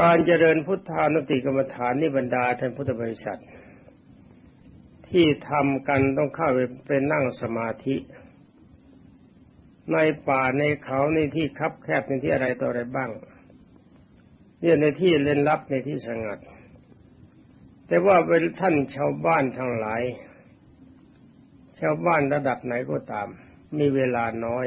การเจริญพุทธานุติกรรมฐานนี่บรรดาท่านพุทธบริษัท ที่ทำกันต้องเข้าไปเป็นนั่งสมาธิ ในป่าในเขาในที่คับแคบในที่อะไรต่ออะไรบ้างเนี่ยในที่เล่นลับในที่สงัด แต่ว่าเป็นท่านชาวบ้านทั้งหลาย ชาวบ้านระดับไหนก็ตาม มีเวลาน้อย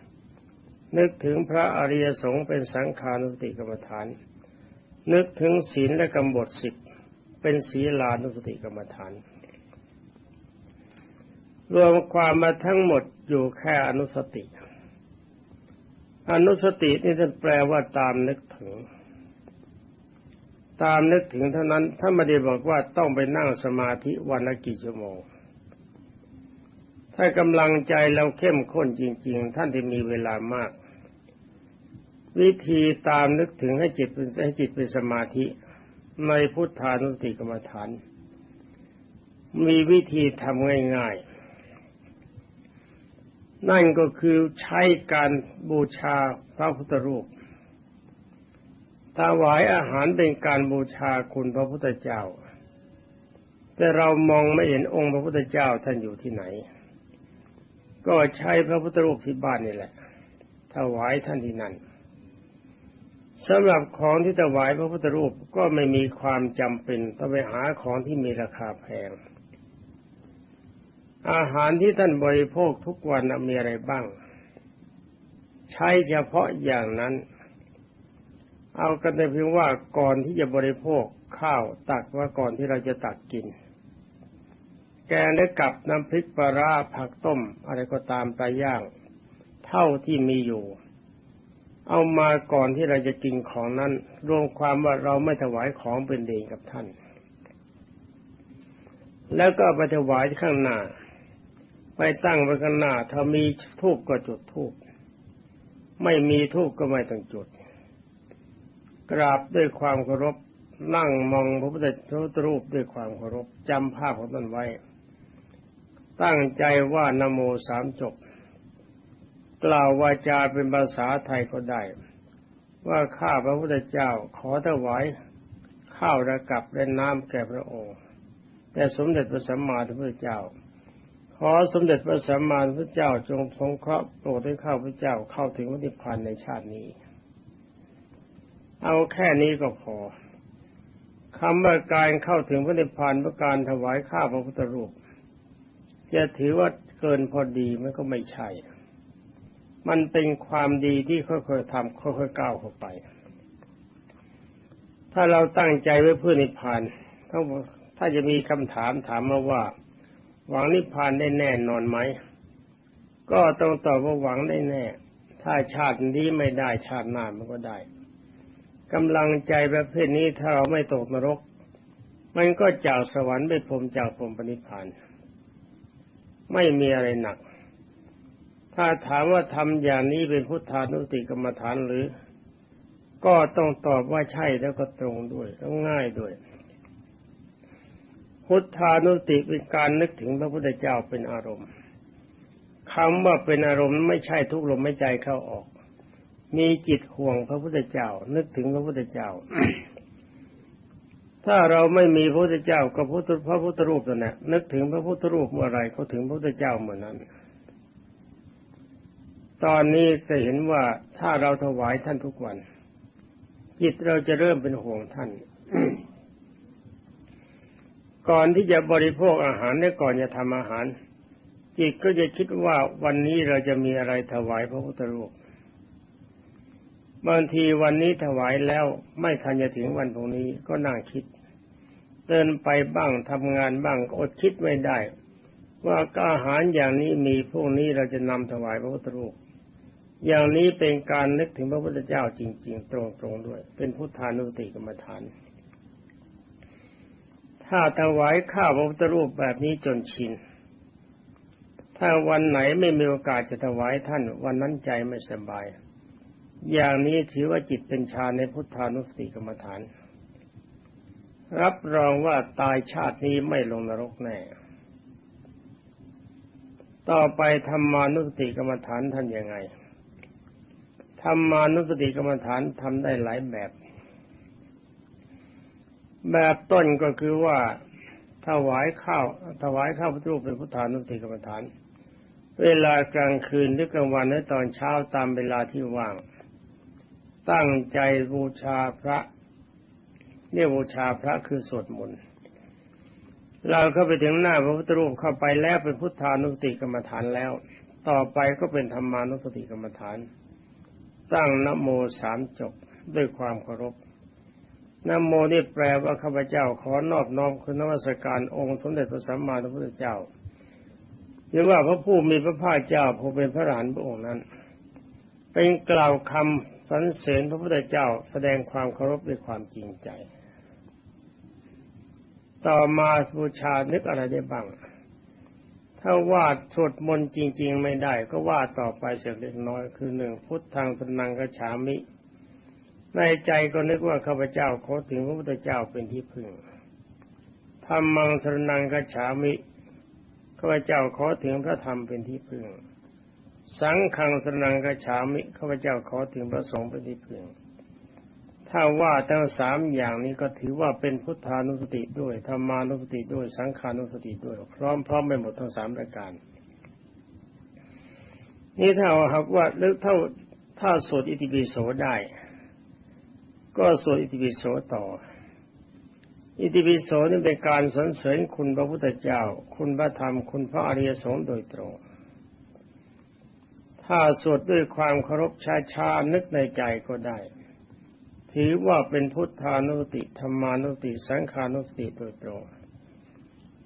นึกถึงพระอริยสงฆ์เป็นสังขานุสติกรรมฐาน นึกถึงศีลและกำบทสิบเป็นศีลานุสติกรรมฐาน รวมความมาทั้งหมดอยู่แค่อนุสติ อนุสตินี่ท่านแปลว่าตามนึกถึง ตามนึกถึงเท่านั้นถ้าไม่ได้บอกว่าต้องไปนั่งสมาธิวันละกี่ชั่วโมงถ้ากำลังใจเราเข้มข้นจริง ๆ ท่านที่มีเวลามาก วิธีตามนึกถึงให้จิตเป็นให้จิตเป็นสมาธิ ในพุทธานุสติกรรมฐาน มีวิธีทำง่ายๆ นั่นก็คือใช้การบูชาพระพุทธรูปถวายอาหารเป็นการบูชาคุณพระพุทธเจ้า แต่เรามองไม่เห็นองค์พระพุทธเจ้าท่านอยู่ที่ไหน ก็ใช้พระพุทธรูปที่บ้านนี่แหละถวายท่านที่นั่น สำหรับของที่ถวายพระพุทธรูปก็ไม่มีความจำเป็นต้องไปหาของที่มีราคาแพง อาหารที่ท่านบริโภคทุกวันมีอะไรบ้าง ใช้เฉพาะอย่างนั้น เอากันแต่เพียงว่าก่อนที่จะบริโภคข้าวตักว่าก่อนที่เราจะตักกิน แกงและกับน้ำพริกปลาราผักต้ม อะไรก็ตามปลาย่าง เท่าที่มีอยู่ เอามาก่อนที่เราจะกินของนั้น รวมความว่าเราไม่ถวายของเป็นเดงกับท่าน แล้วก็ไปถวายข้างหน้า ไปตั้งไว้ข้างหน้า ถ้ามีทูบก็จุดทูบไม่มีทูบก็ไม่ต้องจุด กราบด้วยความเคารพนั่งมองพระพุทธรูปด้วยความเคารพจำภาพของท่านไว้ ตั้งใจว่านโมสามจบ กล่าววาจาเป็นภาษาไทยก็ได้ ว่าข้าพระพุทธเจ้าขอถวายข้าวระกับและน้ำแก่พระองค์แต่สมเด็จพระสัมมาสัมพุทธเจ้า ขอสมเด็จพระสัมมาสัมพุทธเจ้าจงทรงเคราะห์โปรดให้ข้าพระเจ้าเข้าถึงพระนิพพานในชาตินี้ เอาแค่นี้ก็พอคำว่าการเข้าถึงพระนิพพานเพื่อการถวายข้าพระพุทธรูป จะถือว่าเกินพอดีมันก็ไม่ใช่ มันเป็นความดีที่ค่อยๆทำค่อยๆก้าวเข้าไป ถ้าเราตั้งใจไว้เพื่อนิพพานถ้าจะมีคำถามถามมาว่า หวังนิพพานได้แน่นอนไหม ก็ต้องตอบว่าหวังได้แน่ ถ้าชาตินี้ไม่ได้ชาติหน้ามันก็ได้กำลังใจประเภทนี้ถ้าเราไม่ตกนรก มันก็จากสวรรค์ไปพรมจากพรมปณิพาน ไม่มีอะไรหนัก ถ้าถามว่าทำอย่างนี้เป็นพุทธานุสติกรรมฐานหรือ ก็ต้องตอบว่าใช่แล้วก็ตรงด้วยแล้วง่ายด้วย พุทธานุสติเป็นการนึกถึงพระพุทธเจ้าเป็นอารมณ์คำว่าเป็นอารมณ์ไม่ใช่ทุกลมไม่ใจเข้าออก มีจิตห่วงพระพุทธเจ้า นึกถึงพระพุทธเจ้า ถ้าเราไม่มีพระพุทธเจ้าก็พระพุทธรูปนั่นแหละนึกถึงพระพุทธรูปเมื่อไรก็ถึงพระพุทธเจ้าเมื่อนั้น ตอนนี้จะเห็นว่าถ้าเราถวายท่านทุกวัน จิตเราจะเริ่มเป็นห่วงท่าน ก่อนที่จะบริโภคอาหารและก่อนจะทำอาหาร จิตก็จะคิดว่าวันนี้เราจะมีอะไรถวายพระพุทธรูปบางทีวันนี้ถวายแล้วไม่ทันจะถึงวันพรุ่งนี้ก็นั่งคิดเดินไปบ้างทำงานบ้างอดคิดไม่ได้ ว่าอาหารอย่างนี้มีพวกนี้เราจะนำถวายพระพุทธรูป อย่างนี้เป็นการนึกถึงพระพุทธเจ้าจริง ๆ ตรงๆด้วย เป็นพุทธานุสติกรรมฐาน ถ้าถวายข้าวพระพุทธรูปแบบนี้จนชิน ถ้าวันไหนไม่มีโอกาสจะถวายท่าน วันนั้นใจไม่สบาย อย่างนี้ถือว่าจิตเป็นฌานในพุทธานุสติกรรมฐาน รับรองว่าตายชาตินี้ไม่ลงนรกแน่ต่อไปธรรมานุสติกรรมฐานท่านยังไง ธรรมานุสติกรรมฐานทำได้หลายแบบ แบบต้นก็คือว่าถวายข้าวถวายข้าวพระรูปเป็นพุทธานุสติกรรมฐาน เวลากลางคืนหรือกลางวันหรือตอนเช้าตามเวลาที่ว่าง ตั้งใจบูชาพระเนี่ยบูชาพระคือสวดมนต์เราเข้าไปถึงหน้าพระพุทธรูปเข้าไปแล้วเป็นพุทธานุสติกรรมฐานแล้ว ต่อไปก็เป็นธรรมานุสติกรรมฐาน ตั้งนโมสามจบด้วยความเคารพนโมนี่แปลว่าข้าพเจ้าขอนอบน้อมคุณนวัสการองค์สมเด็จพระสัมมาสัมพุทธเจ้าหรือว่าพระผู้มีพระภาคเจ้าผู้เป็นพระอรหันพระองค์นั้น เป็นกล่าวคำสรรเสริญพระพุทธเจ้าแสดงความเคารพด้วยความจริงใจ ต่อมาบูชานึกอะไรได้บ้าง ถ้าวาดสวดมนต์จริง ๆ ไม่ได้ก็วาดต่อไปเสียเล็กน้อยคือหนึ่งพุทธังสนังกระฉามิ ในใจก็นึกว่าข้าพเจ้าขอถึงพระพุทธเจ้าเป็นที่พึ่งธรรมังสนังกระฉามิข้าพเจ้าขอถึงพระธรรมเป็นที่พึ่ง สังฆังสนังกระฉามิข้าพเจ้าขอถึงพระสงฆ์เป็นที่พึ่ง ถ้าว่าทั้งสามอย่างนี้ก็ถือว่าเป็นพุทธานุสติด้วยธรรมานุสติด้วยสังขานุสติด้วย พร้อมพร้อมไปหมดทั้งสามรายการ นี่ถ้าหากว่าเลือกเท่าถ้าสวดอิติปิโสได้ ก็สวดอิติปิโสต่อ อิติปิโสนี่เป็นการสรรเสริญคุณพระพุทธเจ้า คุณพระธรรม คุณพระอริยสงฆ์โดยตรง ถ้าสวดด้วยความเคารพช้าๆนึกในใจก็ได้ ถือว่าเป็นพุทธานุสติธรรมานุสติสังขานุสติโดยตรง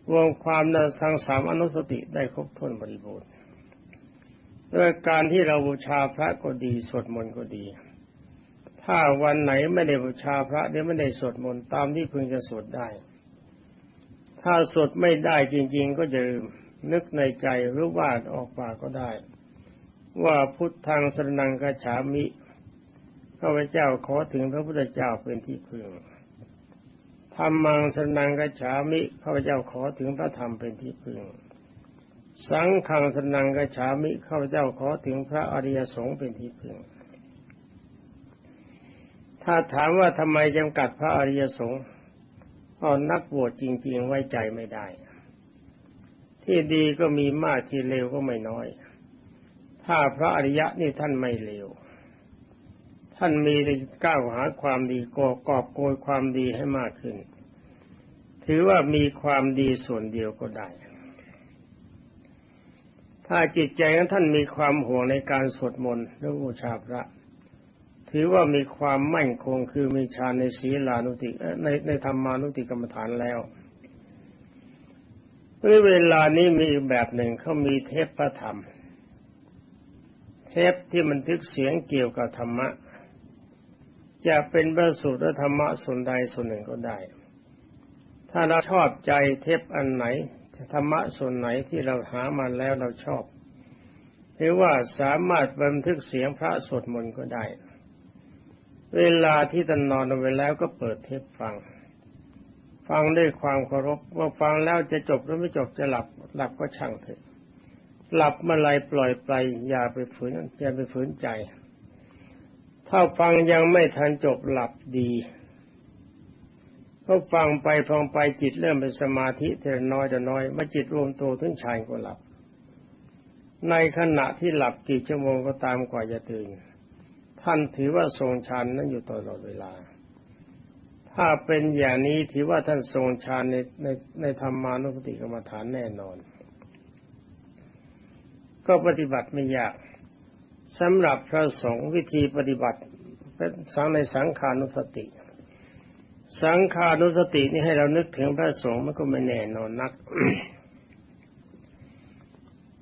รวมความในทั้งสามอนุสติได้ครบถ้วนบริบูรณ์ด้วยการที่เราบูชาพระก็ดีสวดมนต์ก็ดี ถ้าวันไหนไม่ได้บูชาพระหรือไม่ได้สวดมนต์ตามที่พึงจะสวดได้ ถ้าสวดไม่ได้จริง ๆ ก็จะนึกในใจหรือว่าออกปากก็ได้ ว่าพุทธังสนังกะฉามิ ข้าพเจ้าขอถึงพระพุทธเจ้าเป็นที่พึ่งธรรมังสนังกัจฉามิข้าพเจ้าขอถึงพระธรรมเป็นที่พึ่ง สังฆังสนังกัจฉามิข้าพเจ้าขอถึงพระอริยสงฆ์เป็นที่พึ่ง ถ้าถามว่าทำไมจำกัดพระอริยสงฆ์พอนนักบวชจริง ๆ ไว้ใจไม่ได้ ที่ดีก็มีมากที่เลวก็ไม่น้อย ถ้าพระอริยะนี่ท่านไม่เลว ท่านมีในก้าวหาความดีกอกอบโกยความดีให้มากขึ้น ถือว่ามีความดีส่วนเดียวก็ได้ ถ้าจิตใจของท่านมีความห่วงในการสวดมนต์และบูชาพระ ถือว่ามีความมั่นคงคือมีฌานในศีลานุติในในธรรมานุติกรรมฐานแล้วเวลานี้มีอีกแบบหนึ่งเขามีเทปพระธรรม เทปที่มันทึกเสียงเกี่ยวกับธรรมะ จะเป็นพระสูตรธรรมะส่วนใดส่วนหนึ่งก็ได้ ถ้าเราชอบใจเทปอันไหนธรรมะส่วนไหนที่เราหามาแล้วเราชอบ หรือว่าสามารถบันทึกเสียงพระสวดมนต์ก็ได้ เวลาที่ท่านนอนไปแล้วก็เปิดเทปฟัง ฟังด้วยความเคารพว่าฟังแล้วจะจบหรือไม่จบจะหลับหลับก็ช่างเถอะหลับเมื่อไรปล่อยไปอย่าไปฝืนอย่าไปฝืนใจ ถ้าฟังยังไม่ทันจบหลับดีก็ฟังไปฟังไปจิตเริ่มเป็นสมาธิแต่น้อยแต่น้อยเมื่อจิตรวมตัวถึงชายก็หลับ ในขณะที่หลับกี่ชั่วโมงก็ตามกว่าจะตื่น ท่านถือว่าทรงฌานนั้นอยู่ตลอดเวลา ถ้าเป็นอย่างนี้ถือว่าท่านทรงฌานในในในธรรมานุสติกรรมฐานแน่นอน ก็ปฏิบัติไม่ยาก สำหรับพระสงฆ์วิธีปฏิบัติเป็นสังในสังขานุสติ สังขานุสตินี่ให้เรานึกถึงพระสงฆ์มันก็ไม่แน่นอนนัก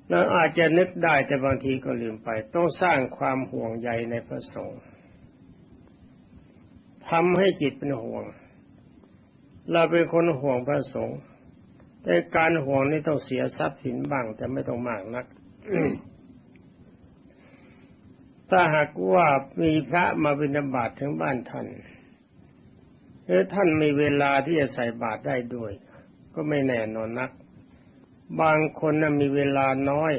เราอาจจะนึกได้แต่บางทีก็ลืมไป ต้องสร้างความห่วงใยในพระสงฆ์ทำให้จิตเป็นห่วง เราเป็นคนห่วงพระสงฆ์แต่การห่วงนี่ต้องเสียทรัพย์สินบ้าง แต่ไม่ต้องมากนัก ถ้าหากว่ามีพระมาบิณฑบาตถึงบ้านท่านหรือท่านมีเวลาที่จะใส่บาตรได้ด้วย ก็ไม่แน่นอนนัก บางคนนะมีเวลาน้อย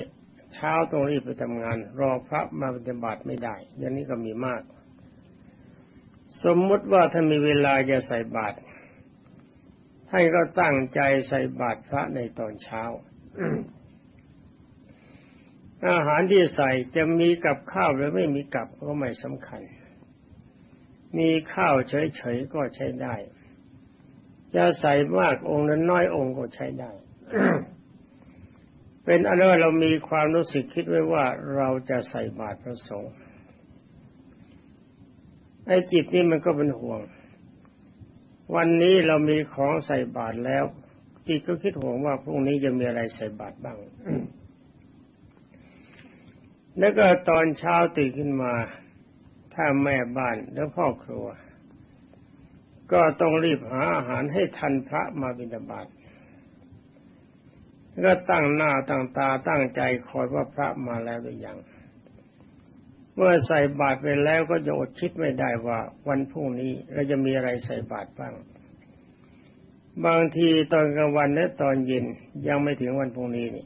เช้าต้องรีบไปทำงาน รอพระมาบิณฑบาตไม่ได้ อย่างนี้ก็มีมาก สมมติว่าถ้ามีเวลาจะใส่บาตรท่านก็ตั้งใจใส่บาตรพระในตอนเช้า อาหารที่ใส่จะมีกับข้าวหรือไม่มีกับก็ไม่สำคัญ มีข้าวเฉยๆก็ใช้ได้ จะใส่มากองค์นั้นน้อยองค์ก็ใช้ได้ เป็นอันว่าเรามีความรู้สึกคิดไว้ว่าเราจะใส่บาตรพระสงฆ์ไอ้จิตนี่มันก็เป็นห่วง วันนี้เรามีของใส่บาตรแล้ว จิตก็คิดห่วงว่าพรุ่งนี้จะมีอะไรใส่บาตรบ้าง แล้วก็ตอนเช้าตื่นขึ้นมา ถ้าแม่บ้านแล้วพ่อครัว ก็ต้องรีบหาอาหารให้ทันพระมาบิณฑบาตก็ตั้งหน้าตั้งตาตั้งใจคอยว่าพระมาแล้วหรือยัง เมื่อใส่บาตรไปแล้วก็จะอดคิดไม่ได้ว่า วันพรุ่งนี้เราจะมีอะไรใส่บาตรบ้าง บางทีตอนกลางวันและตอนเย็นยังไม่ถึงวันพรุ่งนี้นี่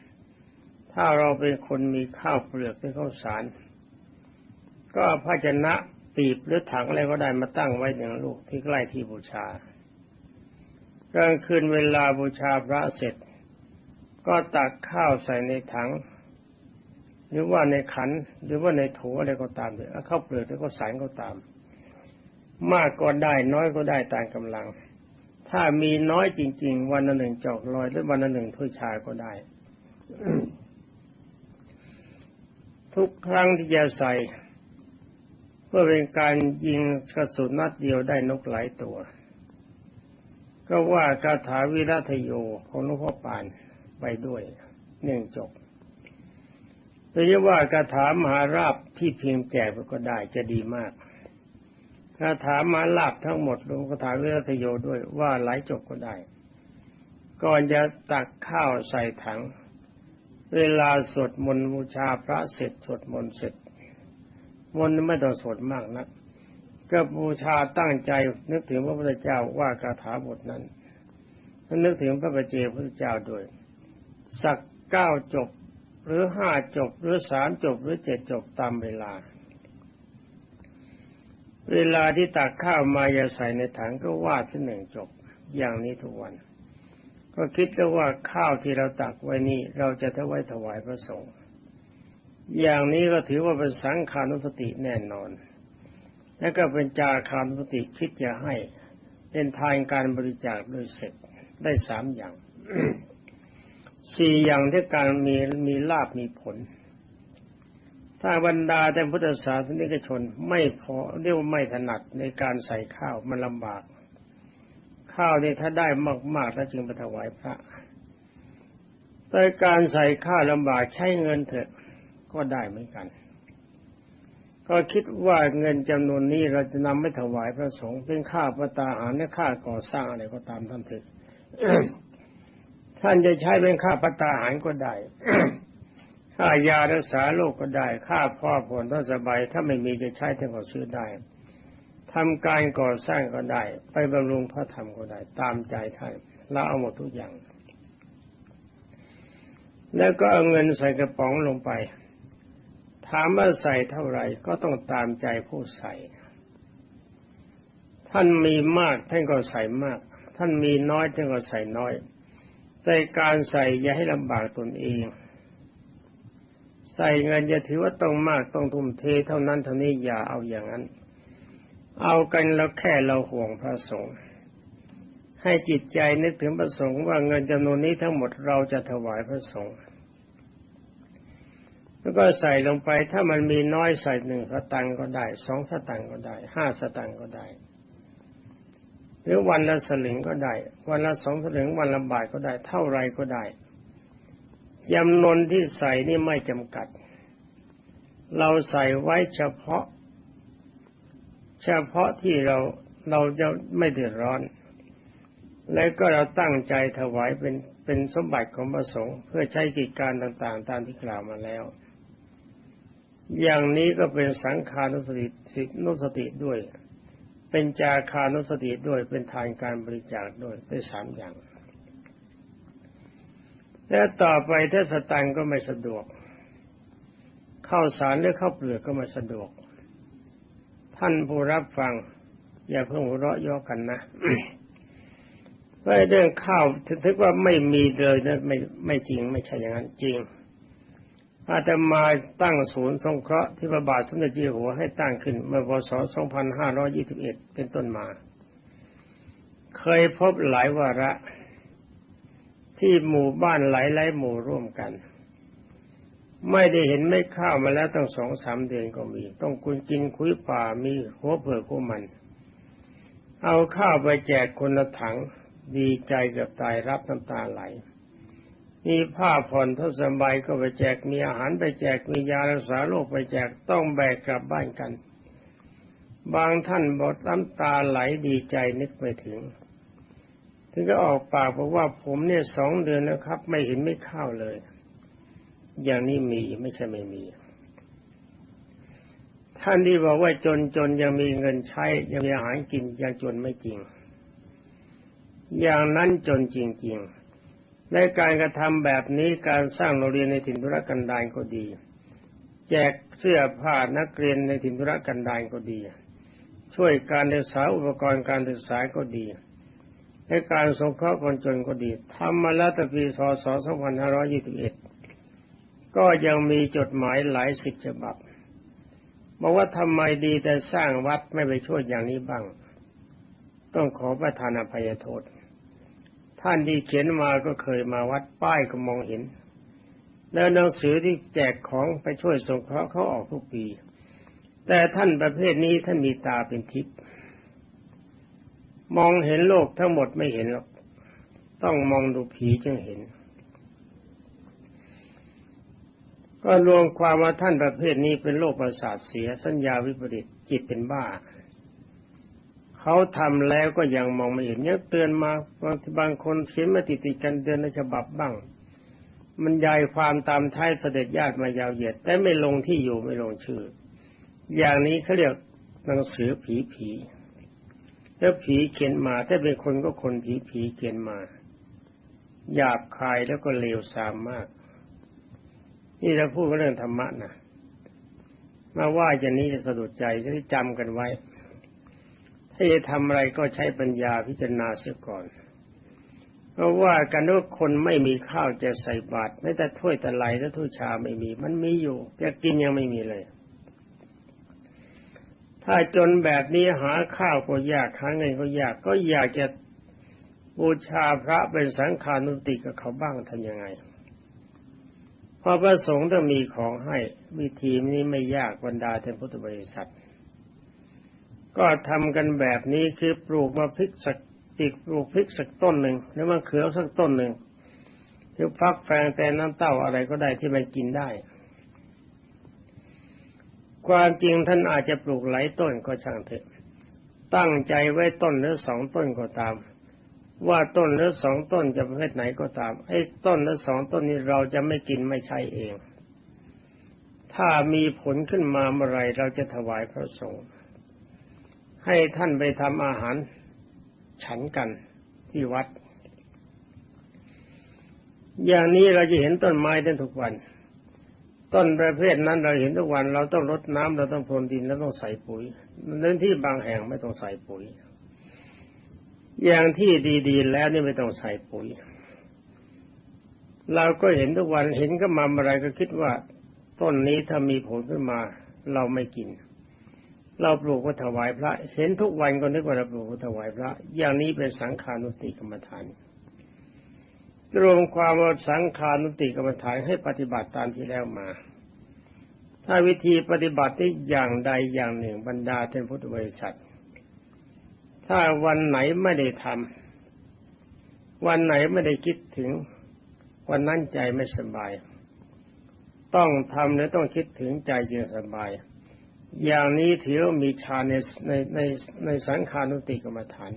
ถ้าเราเป็นคนมีข้าวเปลือกเป็นข้าวสาร ก็ภาชนะปีบหรือถังอะไรก็ได้มาตั้งไว้หนึ่งลูกที่ใกล้ที่บูชากลางคืนเวลาบูชาพระเสร็จ ก็ตักข้าวใส่ในถัง หรือว่าในขัน หรือว่าในโถอะไรก็ตามเลยข้าวเปลือกหรือข้าวสารก็ตาม มากก็ได้น้อยก็ได้ตามกำลัง ถ้ามีน้อยจริง ๆ วันละหนึ่งจอกลอยหรือวันละหนึ่งถ้วยชาก็ได้ ทุกครั้งที่จะใส่เพื่อเป็นการยิงกระสุนนัดเดียวได้นกหลายตัว ก็ว่าคาถาวิรัตโยของหลวงพ่อปานไปด้วยหนึ่งจบหรือว่าคาถามหาราบที่เพียงแก่ก็ได้จะดีมากคาถามหาลาบทั้งหมดรวมคาถาวิรัตโยด้วยว่าหลายจบก็ได้ ก่อนจะตักข้าวใส่ถัง เวลาสวดมนต์บูชาพระเสร็จสวดมนต์เสร็จ มนต์ไม่ต้องสวดมากนะก็บูชาตั้งใจนึกถึงพระพุทธเจ้าว่าคาถาบทนั้นนึกถึงพระปเจพระพุทธเจ้าด้วย สักเก้าจบ หรือห้าจบ หรือสามจบ หรือเจ็ดจบตามเวลา เวลาที่ตักข้าวมาอย่าใส่ในถังก็ว่าที่หนึ่งจบ อย่างนี้ทุกวัน ก็คิดแล้วว่าข้าวที่เราตักไว้นี่เราจะถวายถวายพระสงฆ์อย่างนี้ก็ถือว่าเป็นสังขานุสติแน่นอน และก็เป็นจาคานุสติคิดจะให้เป็นทานการบริจาคด้วยเสร็จได้สามอย่างสี่อย่างที่การมีมีลาบมีผล ถ้าบรรดาแต่พุทธศาสนิกชนไม่พอเรียกว่าไม่ถนัดในการใส่ข้าวมันลำบาก ข้าวนี่ถ้าได้มากๆแล้วจึงไปถวายพระแต่การใส่ข้าวลำบากใช้เงินเถอะก็ได้เหมือนกัน ก็คิดว่าเงินจำนวนนี้เราจะนำไม่ถวายพระสงฆ์เป็นค่าประตาหารและค่าก่อสร้างอะไรก็ตามท่านเถอะท่านจะใช้เป็นค่าประตาหารก็ได้ค่ายารักษาโรคก็ได้ ค่าพ่อผลถ้าสบายถ้าไม่มีจะใช้ท่านก็ซื้อได้ ทำการก่อสร้างก็ได้ ไปบำรุงพระธรรมก็ได้ ตามใจท่านเราเอาหมดทุกอย่าง แล้วก็เอาเงินใส่กระป๋องลงไป ถามว่าใส่เท่าไหร่ก็ต้องตามใจผู้ใส่ ท่านมีมากท่านก็ใส่มาก ท่านมีน้อยท่านก็ใส่น้อย แต่การใส่อย่าให้ลำบากตนเองใส่เงินจะถือว่าต้องมากต้องทุ่มเทเท่านั้นเท่านี้อย่าเอาอย่างนั้น เอากันแล้วแค่เราห่วงพระสงฆ์ให้จิตใจนึกถึงพระสงฆ์ว่าเงินจำนวนนี้ทั้งหมดเราจะถวายพระสงฆ์แล้วก็ใส่ลงไปถ้ามันมีน้อยใส่หนึ่งสตังก็ได้สองสตังก็ได้ห้าสตังก็ได้ หรือวันละสลึงก็ได้ วันละสองสลึงวันละบาทก็ได้ เท่าไรก็ได้จำนวนที่ใส่นี่ไม่จำกัด เราใส่ไว้เฉพาะ เฉพาะที่เราเราจะไม่เดือดร้อน แล้วก็เราตั้งใจถวายเป็นเป็นสมบัติของพระสงฆ์เพื่อใช้กิจการต่างๆ ตามที่กล่าวมาแล้ว อย่างนี้ก็เป็นสังขานุสติสินุสติด้วย เป็นจาคานุสติด้วยเป็นทานการบริจาคด้วยเป็นสามอย่างแล้วต่อไปถ้าสตังก็ไม่สะดวก เข้าสารหรือเข้าเปลือกก็ไม่สะดวก ท่านผู้รับฟัง อย่าเพิ่งหัวเราะย่อกันนะว่าเรื่องข้าวถึงว่าไม่มีเลยนะไม่ไม่จริง ไม่ใช่อย่างนั้นจริง อาตมาตั้งศูนย์สงเคราะห์ที่พระบาทสมเด็จเจ้าหัวให้ตั้งขึ้นเมื่อพศ 2521 เป็นต้นมา เคยพบหลายวาระ ที่หมู่บ้านหลายหลายหมู่ร่วมกัน ไม่ได้เห็นไม่ข้าวมาแล้วตั้งสองสามเดือนก็มี ต้องกุนกินคุยป่ามีหัวเผือกหัวมัน เอาข้าวไปแจกคนละถัง ดีใจกับตายรับน้ำตาไหล มีผ้าผ่อนทศบายก็ไปแจกมีอาหารไปแจกมียารักษาโรคไปแจกต้องแบกกลับบ้านกัน บางท่านบอกน้ำตาไหลดีใจนึกไม่ถึง ถึงก็ออกปากบอกว่าผมเนี่ยสองเดือนแล้วครับ ไม่เห็นไม่ข้าวเลย อย่างนี้มีไม่ใช่ไม่มี ท่านที่บอกว่าจนจนยังมีเงินใช้ ยังมีอาหารกินยังจนไม่จริง อย่างนั้นจนจริง ๆ ในการกระทำแบบนี้การสร้างโรงเรียนในถิ่นธุรกันดารก็ดี แจกเสื้อผ้านักเรียนในถิ่นธุรกันดารก็ดี ช่วยการศึกษาอุปกรณ์การศึกษาก็ดีในการสงเคราะห์คนจนก็ดีทำมาแล้วตั้งปีพศ 2521 ก็ยังมีจดหมายหลายสิบฉบับบอกว่าทำไมดีแต่สร้างวัดไม่ไปช่วยอย่างนี้บ้าง ต้องขอประทานอภัยโทษ ท่านที่เขียนมาก็เคยมาวัดป้ายก็มองเห็น แล้วหนังสือที่แจกของไปช่วยสงเคราะห์เขาออกทุกปี แต่ท่านประเภทนี้ท่านมีตาเป็นทิพย์มองเห็นโลกทั้งหมดไม่เห็นหรอก ต้องมองดูผีจึงเห็น ก็รวมความว่าท่านประเภทนี้เป็นโรคประสาทเสียสัญญาวิปริตจิตเป็นบ้า เขาทำแล้วก็ยังมองไม่เห็นเนี่ยเตือนมาบางบางคนเขียนมาติดติดกันเดือนในฉบับบ้าง มันยายความตามท้ายเสด็จญาติมายาวเหยียด แต่ไม่ลงที่อยู่ไม่ลงชื่อ อย่างนี้เขาเรียกหนังสือผีผีแล้วผีเขียนมาถ้าเป็นคนก็คนผีผีเขียนมาหยาบคายแล้วก็เลวทรามมาก นี่เราพูดเรื่องธรรมะนะมาว่าอย่างนี้จะสะดุดใจจะได้จำกันไว้ ถ้าจะทำอะไรก็ใช้ปัญญาพิจารณาเสียก่อน เพราะว่ากันว่าคนไม่มีข้าวจะใส่บาตรไม่แต่ถ้วยตะไลและถ้วยชาไม่มี มันมีอยู่จะกินยังไม่มีเลย ถ้าจนแบบนี้หาข้าวก็ยากหาเงินก็ยากก็อยากจะบูชาพระเป็นสังฆานุติกับเขาบ้างทำยังไง พอพระสงฆ์ต้องมีของให้วิธีนี้ไม่ยากบรรดาท่านพุทธบริษัท ก็ทำกันแบบนี้คือปลูกมาพริกสักปีกปลูกพริกสักต้นหนึ่งหรือมะเขือสักต้นหนึ่งหรือฟักแฟงแต่น้ำเต้าอะไรก็ได้ที่มันกินได้ ความจริงท่านอาจจะปลูกหลายต้นก็ช่างเถอะ ตั้งใจไว้ต้นหรือสองต้นก็ตาม ว่าต้นหรือสองต้นจะประเภทไหนก็ตาม ไอ้ต้นหรือสองต้นนี้เราจะไม่กินไม่ใช้เอง ถ้ามีผลขึ้นมาเมื่อไรเราจะถวายพระสงฆ์ให้ท่านไปทำอาหารฉันกันที่วัด อย่างนี้เราจะเห็นต้นไม้ได้ทุกวัน ต้นประเภทนั้นเราเห็นทุกวัน เราต้องรดน้ำเราต้องพรวนดินเราต้องใส่ปุ๋ยเน้นที่บางแห่งไม่ต้องใส่ปุ๋ย อย่างที่ดีๆ แล้วนี่ไม่ต้องใส่ปุ๋ย เราก็เห็นทุกวันเห็นก็มาอะไรก็คิดว่า ต้นนี้ถ้ามีผลขึ้นมา เราไม่กิน เราปลูกก็ถวายพระ เห็นทุกวันก็นึกว่าเราปลูกก็ถวายพระ อย่างนี้เป็นสังขานุติกรรมฐานรวมความว่าสังขานุติกรรมฐานให้ปฏิบัติตามที่แล้วมา ถ้าวิธีปฏิบัติได้อย่างใดอย่างหนึ่งบรรดาท่านพุทธบริษัท ถ้าวันไหนไม่ได้ทำวันไหนไม่ได้คิดถึง วันนั้นใจไม่สบาย ต้องทำและต้องคิดถึงใจจึงสบาย อย่างนี้ถือว่ามีฌานในในในในสังขานุติกรรมฐาน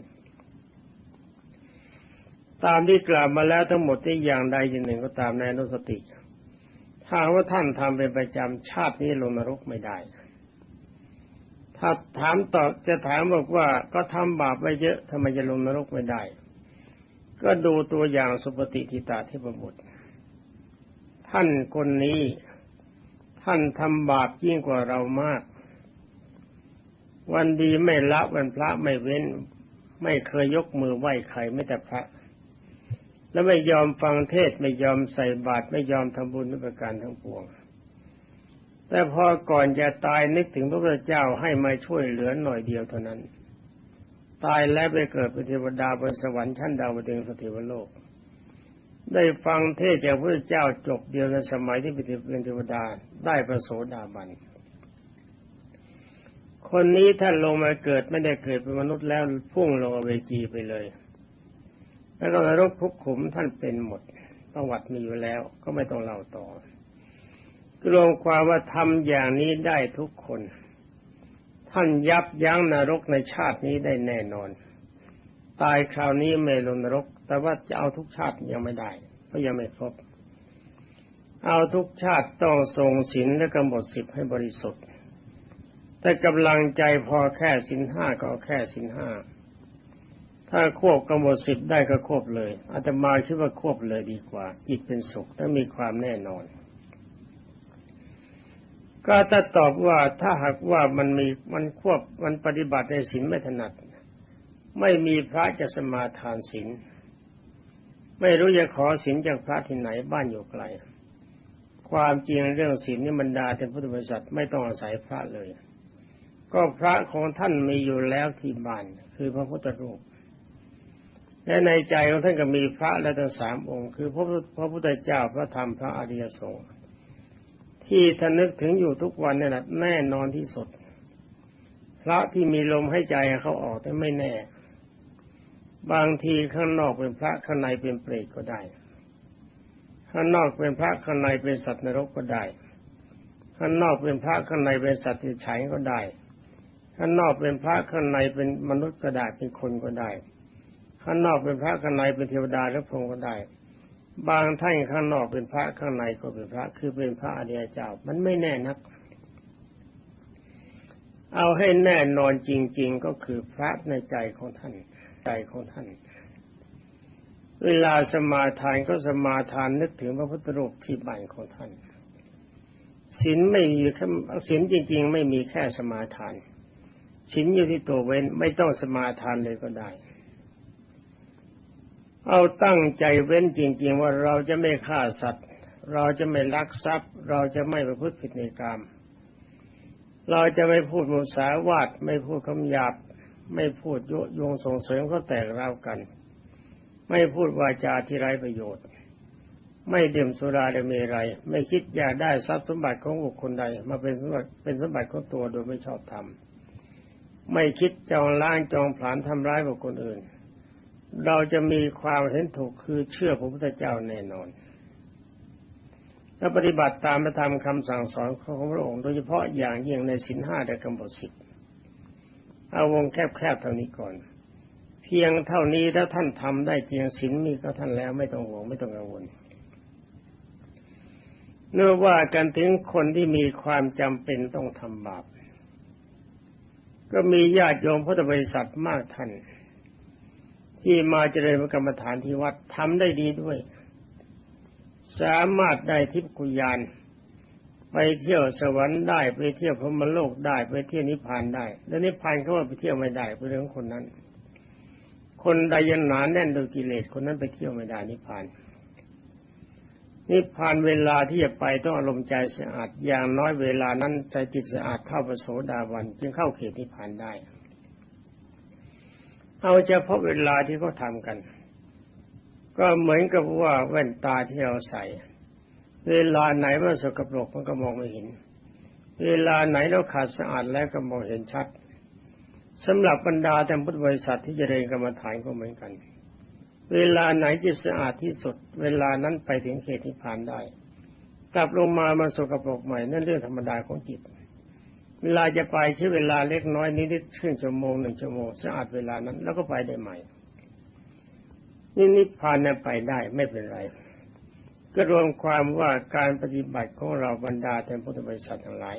ตามที่กล่าวมาแล้วทั้งหมดที่อย่างใดอย่างหนึ่งก็ตามในนุสติ ถ้าว่าท่านทำเป็นประจำชาตินี้ลงนรกไม่ได้ ถ้าถามตอบจะถามบอกว่าก็ทำบาปไว้เยอะทำไมจะลงนรกไม่ได้ ก็ดูตัวอย่างสุปฏิทิตาเทพบุตร ท่านคนนี้ท่านทำบาปยิ่งกว่าเรามาก วันดีไม่ละวันพระไม่เว้น ไม่เคยยกมือไหว้ใครไม่แต่พระ แล้วไม่ยอมฟังเทศไม่ยอมใส่บาตรไม่ยอมทำบุญทุกประการทั้งปวง แต่พอก่อนจะตายนึกถึงพระพุทธเจ้าให้มาช่วยเหลือหน่อยเดียวเท่านั้น ตายแล้วไปเกิดเป็นเทวดาบนสวรรค์ชั้นดาวดึงสถิวโลก ได้ฟังเทศจากพระพุทธเจ้าจบเดียวในสมัยที่เป็นเทวดาได้ประโสดาบันคนนี้ท่านลงมาเกิดไม่ได้เกิดเป็นมนุษย์แล้วพุ่งลงอเวจีไปเลย แล้วก็นรกภพขุมท่านเป็นหมดประวัติมีอยู่แล้วก็ไม่ต้องเล่าต่อ รวมความว่าทำอย่างนี้ได้ทุกคน ท่านยับยั้งนรกในชาตินี้ได้แน่นอน ตายคราวนี้ไม่ลงนรก แต่ว่าจะเอาทุกชาติยังไม่ได้ เพราะยังไม่ครบ เอาทุกชาติต้องทรงศีลและกำหนดสิบให้บริสุทธิ์ แต่กำลังใจพอแค่สินห้าก็แค่สินห้าถ้าควบกำหนดสิบได้ก็ควบเลยอาตมาคิดว่าควบเลยดีกว่า จิตเป็นสุขและมีความแน่นอน ก็ถ้าตอบว่าถ้าหากว่ามันมีมันควบมันปฏิบัติในศีลไม่ถนัด ไม่มีพระจะสมาทานศีลไม่รู้จะขอศีลจากพระที่ไหนบ้านอยู่ไกล ความจริงเรื่องศีลนี่บรรดาเป็นพุทธบริษัทไม่ต้องอาศัยพระเลย ก็พระของท่านมีอยู่แล้วที่บ้านคือพระพุทธรูปและในใจของท่านก็มีพระและทั้งสามองค์ คือพระพระพุทธเจ้าพระธรรมพระอริยสงฆ์ ที่ท่านนึกถึงอยู่ทุกวันนี่แหละแน่นอนที่สุดพระที่มีลมให้ใจเขาออกแต่ไม่แน่ บางทีข้างนอกเป็นพระข้างในเป็นเปรตก็ได้ ข้างนอกเป็นพระข้างในเป็นสัตว์นรกก็ได้ ข้างนอกเป็นพระข้างในเป็นสัตว์ที่ฉัยก็ได้ ข้างนอกเป็นพระข้างในเป็นมนุษย์ก็ได้เป็นคนก็ได้ ข้างนอกเป็นพระข้างในเป็นเทวดาและพรหมก็ได้ บางท่านข้างนอกเป็นพระข้างในก็เป็นพระคือเป็นพระอริยเจ้ามันไม่แน่นัก เอาให้แน่นอนจริง ๆก็คือพระในใจของท่าน ใจของท่าน เวลาสมาทานก็สมาทานนึกถึงพระพุทธรูปที่บ้านของท่านศีลไม่มีแค่ศีลจริง ๆ ไม่มีแค่สมาทานศีลอยู่ที่ตัวเว้นไม่ต้องสมาทานเลยก็ได้ เอาตั้งใจเว้นจริง ๆ ว่าเราจะไม่ฆ่าสัตว์ เราจะไม่ลักทรัพย์ เราจะไม่ประพฤติผิดในกรรมเราจะไม่พูดมุสาวาทไม่พูดคำหยาบ ไม่พูดยุยงส่งเสริมเขาแตกเรากัน ไม่พูดวาจาที่ไร้ประโยชน์ ไม่ดื่มสุราและเมรัยไม่คิดอยากได้ทรัพย์สมบัติของบุคคลใด มาเป็นสมบัติเป็นสมบัติของตัวโดยไม่ชอบธรรมไม่คิดจองล้างจองผลาญทำร้ายบุคคลอื่น เราจะมีความเห็นถูกคือเชื่อพระพุทธเจ้าแน่นอนและปฏิบัติตามพระธรรมคำสั่งสอนของพระองค์โดยเฉพาะอย่างยิ่งในสินห้าและกำหนดสิบเอาวงแคบๆเท่านี้ก่อน เพียงเท่านี้ถ้าท่านทำได้จริงสินมีก็ท่านแล้วไม่ต้องห่วงไม่ต้องกังวลเนื่อว่ากันถึงคนที่มีความจำเป็นต้องทำบาปก็มีญาติโยมพุทธบริษัทมากท่าน ที่มาเจริญกรรมฐานที่วัดทำได้ดีด้วย สามารถได้ทิพกุญาณไปเที่ยวสวรรค์ได้ไปเที่ยวพรมโลกได้ไปเที่ยวนิพพานได้แล้วนิพพานเขาว่าไปเที่ยวไม่ได้เป็นเรื่องคนนั้น คนใดยันหนาแน่นโดยกิเลสคนนั้นไปเที่ยวไม่ได้นิพพานนิพพานเวลาที่จะไปต้องอารมณ์ใจสะอาดอย่างน้อยเวลานั้นใจจิตสะอาดเข้าประโสดาวันจึงเข้าเขตนิพพานได้ เอาเฉพาะเวลาที่เขาทำกัน ก็เหมือนกับว่าแว่นตาที่เราใส่ เวลาไหนมันสกปรกมันก็มองไม่เห็น เวลาไหนเราขาดสะอาดแล้วก็มองเห็นชัดสำหรับบรรดาแต่พุทธบริษัทที่จะเรียนกรรมฐานก็เหมือนกัน เวลาไหนจิตสะอาดที่สุด เวลานั้นไปถึงเขตนิพพานได้ กลับลงมามันสกปรกใหม่นั่นเรื่องธรรมดาของจิต เวลาจะไปใช้เวลาเล็กน้อยนิดๆครึ่งชั่วโมงหนึ่งชั่วโมงสะอาดเวลานั้น แล้วก็ไปได้ใหม่ นี่นิพพานเนี่ยไปได้ไม่เป็นไร ก็รวมความว่าการปฏิบัติของเราบรรดาแต่พุทธบริษัททั้งหลาย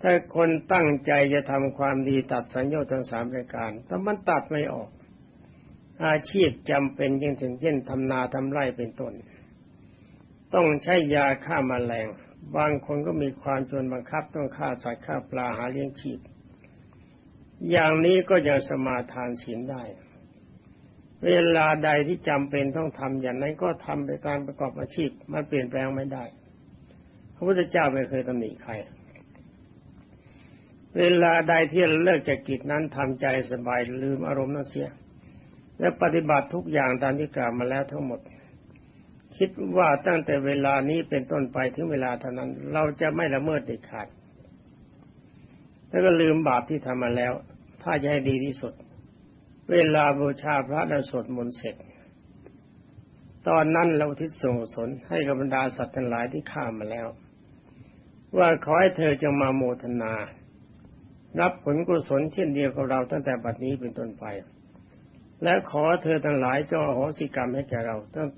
ถ้าคนตั้งใจจะทำความดีตัดสัญญาทั้งสามรายการแต่มันตัดไม่ออก อาชีพจำเป็นยิ่งถึงเช่นทำนาทำไร่เป็นต้น ต้องใช้ยาฆ่ามาแมลง บางคนก็มีความจนบังคับต้องฆ่าสัตว์ฆ่าปลาหาเลี้ยงชีพ อย่างนี้ก็ยังสมาทานศีลได้ เวลาใดที่จำเป็นต้องทำอย่างนั้นก็ทำไปการประกอบอาชีพมันเปลี่ยนแปลงไม่ได้ พระพุทธเจ้าไม่เคยตำหนิใคร เวลาใดที่เราเลิกจากกิจนั้นทำใจสบายลืมอารมณ์นั่นเสีย และปฏิบัติทุกอย่างตามที่กล่าวมาแล้วทั้งหมด คิดว่าตั้งแต่เวลานี้เป็นต้นไปถึงเวลาเท่านั้น เราจะไม่ละเมิดเด็ดขาด แล้วก็ลืมบาปที่ทำมาแล้ว ถ้าจะให้ดีที่สุด เวลาบูชาพระและสวดมนต์เสร็จ ตอนนั้นเราทิศส่งสนให้กับบรรดาสัตว์ทั้งหลายที่ข้ามาแล้ว ว่าขอให้เธอจงมาโมทนา รับผลกุศลเช่นเดียวกับเราตั้งแต่บัดนี้เป็นต้นไปและขอเธอทั้งหลายจงอโหสิกรรมให้แก่เราตั้ง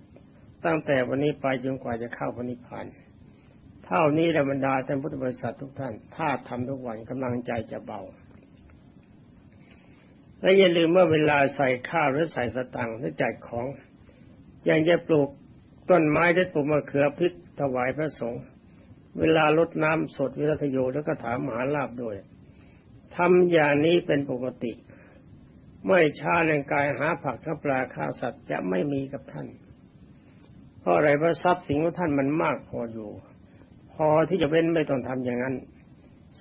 ตั้งแต่วันนี้ไปจนกว่าจะเข้าพระนิพพานเท่านี้แหละบรรดาท่านพุทธบริษัททุกท่าน ถ้าทำทุกวันกำลังใจจะเบา และอย่าลืมว่าเวลาใส่ข้าวหรือใส่สตังค์หรือจัดของอย่างจะปลูกต้นไม้ได้ปลูกมะเขือพริกถวายพระสงฆ์เวลาลดน้ำสดวิรัตโยแล้วก็ถามมหาลาบด้วยทำอย่างนี้เป็นปกติ ไม่ช้าแรงกายหาผักข้าปลาข้าสัตว์จะไม่มีกับท่าน ราะอะไรเพราะทรัพย์สินของท่านมันมากพออยู่ พอที่จะเว้นไม่ต้องทำอย่างนั้น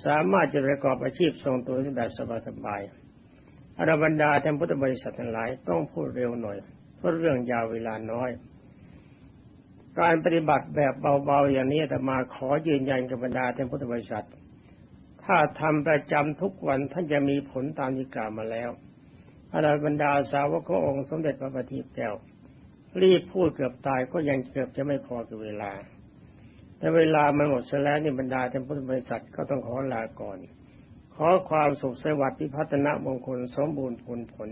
สามารถจะประกอบอาชีพทรงตัวแบบสบายๆอรบรรดาท่านพุทธบริษัททั้งหลายต้องพูดเร็วหน่อยเพราะเรื่องยาวเวลาน้อย การปฏิบัติแบบเบาๆอย่างนี้แต่มาขอยืนยันกับบรรดาท่านพุทธบริษัท ถ้าทำประจำทุกวันท่านจะมีผลตามที่กล่าวมาแล้วอรบรรดาสาวกขององค์สมเด็จพระบัณฑิตแก้ว รีบพูดเกือบตายก็ยังเกือบจะไม่พอกับเวลา แต่เวลามันหมดแล้วนี่บรรดาท่านพุทธบริษัทก็ต้องขอลาก่อน ขอความสุขสวัสดิ์พิพัฒนมงคลสมบูรณ์ผลผล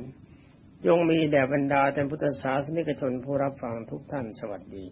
ยงมีแด่บรรดาแต่พุทธศาสนิกชนผู้รับฟังทุกท่านสวัสดี